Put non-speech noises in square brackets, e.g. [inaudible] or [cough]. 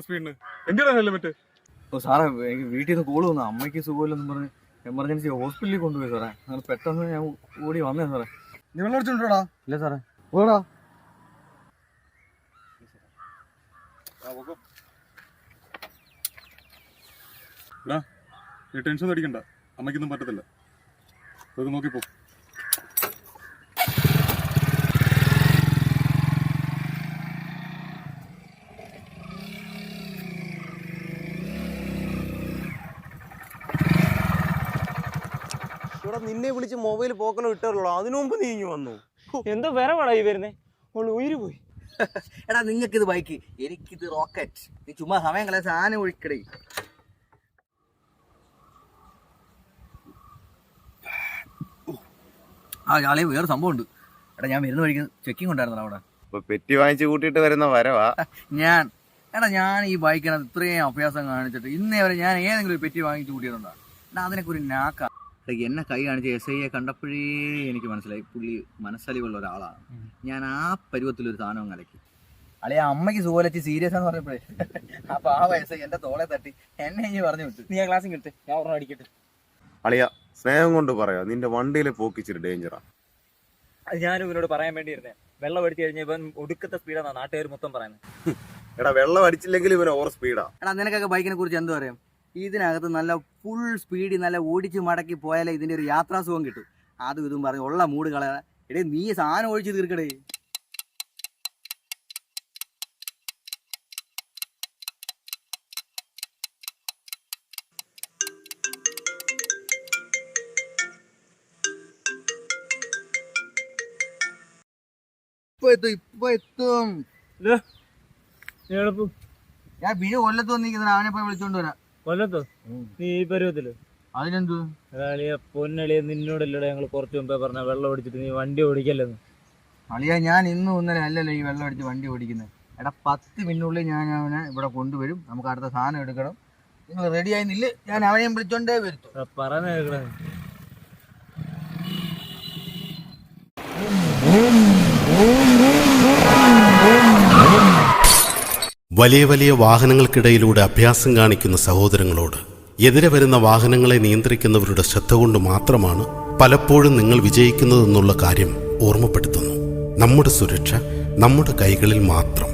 സ്പീഡിന് helmet ഓ സാറേ എനിക്ക് വീട്ടിൽ നിന്ന് കോൾ വന്നു. അമ്മയ്ക്ക് സുഖമില്ലെന്ന് പറഞ്ഞ് എമർജൻസി ഹോസ്പിറ്റലിൽ കൊണ്ടുപോയി സാറേ. അങ്ങനെ പെട്ടെന്ന് ഞാൻ ഓടി വന്നേ സാറേ. നീ വെള്ളം അടിച്ചോണ്ടാ ഇല്ല സാറേ. ഓടാ ടെൻഷൻ അടിക്കണ്ട. അമ്മയ്ക്കൊന്നും പറ്റത്തില്ല. നോക്കിപ്പോ. ഇവിടെ നിന്നെ വിളിച്ച് മൊബൈൽ പോക്കലോ ഇട്ടല്ലോ അതിനു മുമ്പ് നീ ഇങ്ങ് വന്നു എന്തോ വിറവാടാ ഈ വരുന്നേ. ഓൾ ഉയരു പോയി. [laughs] എടാ നിങ്ങൾക്ക് ഇത് ബൈക്ക് എനിക്കിത് റോക്കറ്റ് നീ ചുമ്മാ സമയം കളയാ സാധനം ഒഴിക്കടേ. ആ ഞാളെ വേറെ സംഭവം ഉണ്ട്. എടാ ഞാൻ വരുന്ന വഴിക്ക് ചെക്കിംഗ് ഉണ്ടായിരുന്നല്ലോ അവിടെ. ഇപ്പൊ പെറ്റി വാങ്ങിച്ച് കൂട്ടിയിട്ട് വരുന്ന വരവാ. ഞാൻ എടാ ഞാൻ ഈ ബൈക്കിനകത്ത് ഇത്രയും അഭ്യാസം കാണിച്ചിട്ട് ഇന്നേ വരെ ഞാൻ ഏതെങ്കിലും ഒരു പെറ്റി വാങ്ങിച്ച് കൂട്ടിയിട്ടുണ്ടോ? എടാ അതിനൊക്കെ ഒരു നാക്ക എടാ, എന്നെ കൈ കാണിച്ച് എസ് ഐയെ കണ്ടപ്പോഴേ എനിക്ക് മനസ്സിലായി. പുള്ളി മനസ്സലിവുള്ള ഒരാളാണ്. ഞാൻ ആ പരുവത്തിൽ ഒരു സാധനം കലക്കി അല്ലെ അമ്മയ്ക്ക് സുഖലച്ച് സീരിയസ് ആണെന്ന് പറഞ്ഞപ്പോഴേ. അപ്പൊ ആ വയസ്സ് എന്റെ തോളെ തട്ടി എന്നെ ഇനി പറഞ്ഞു വിട്ടു. നീ ആ ക്ലാസ്സിൽ കിട്ടെ ഞാൻ ഒരെണ്ണം അടിക്കട്ടെ. അളിയ സ്നേഹം കൊണ്ട് പറയാ നിന്റെ വണ്ടിയിലെ പോക്കിച്ചിട്ട് ഡേഞ്ചറാ അത് ഞാനും ഇവനോട് പറയാൻ വേണ്ടി ഇരുന്നേ വെള്ളം അടിച്ചു കഴിഞ്ഞാൽ ഇവൻ ഒടുക്കത്തെ സ്പീഡാണ് നാട്ടുകാർ മൊത്തം പറയുന്നത് എടാ വെള്ളം അടിച്ചില്ലെങ്കിൽ ഇവൻ ഓവർ സ്പീഡാ എടാ നിനക്കൊക്കെ ബൈക്കിനെ കുറിച്ച് എന്ത് പറയാം ഇതിനകത്ത് നല്ല ഫുൾ സ്പീഡിൽ നല്ല ഓടിച്ച് മടക്കി പോയാലേ ഇതിന്റെ ഒരു യാത്രാസുഖം കിട്ടും. അതും ഇതും പറഞ്ഞ് ഉള്ള മൂട് കളയാ എടേ നീ സാധനം ഒഴിച്ച് തീർക്കടേ. ഇപ്പൊ എത്തും ഇപ്പൊ എത്തും. ഞാൻ ബിനു കൊല്ലത്ത് വന്നിരിക്കുന്ന അവനെ പോയി വിളിച്ചോണ്ട് വരാം. കൊല്ലത്തോ? നീ ഈ പരുവത്തിൽ? അതിനെന്തു? അളിയ പൊന്നളിയ നിന്നോടല്ലടാ ഞങ്ങൾ കുറച്ച് മുമ്പേ പറഞ്ഞ വെള്ളം ഓടിച്ചിട്ട് നീ വണ്ടി ഓടിക്കല്ലെന്ന്. അളിയ ഞാൻ ഇന്നും ഇന്നലെ അല്ലല്ലോ ഈ വെള്ളം അടിച്ച് വണ്ടി ഓടിക്കുന്നത് എടാ പത്ത് മിനിറ്റുള്ളിൽ ഞാൻ അവനെ ഇവിടെ കൊണ്ടുവരും. നമുക്ക് അടുത്ത സാധനം എടുക്കണം. നിങ്ങൾ റെഡി ആയിരുന്നില്ല? ഞാൻ അവനെയും വിളിച്ചോണ്ടേ വരുത്തു പറഞ്ഞ വലിയ വലിയ വാഹനങ്ങൾക്കിടയിലൂടെ അഭ്യാസം കാണിക്കുന്ന സഹോദരങ്ങളോട് എതിരെ വരുന്ന വാഹനങ്ങളെ നിയന്ത്രിക്കുന്നവരുടെ ശ്രദ്ധ കൊണ്ട് മാത്രമാണ് പലപ്പോഴും നിങ്ങൾ വിജയിക്കുന്നതെന്നുള്ള കാര്യം ഓർമ്മപ്പെടുത്തുന്നു. നമ്മുടെ സുരക്ഷ നമ്മുടെ കൈകളിൽ മാത്രം.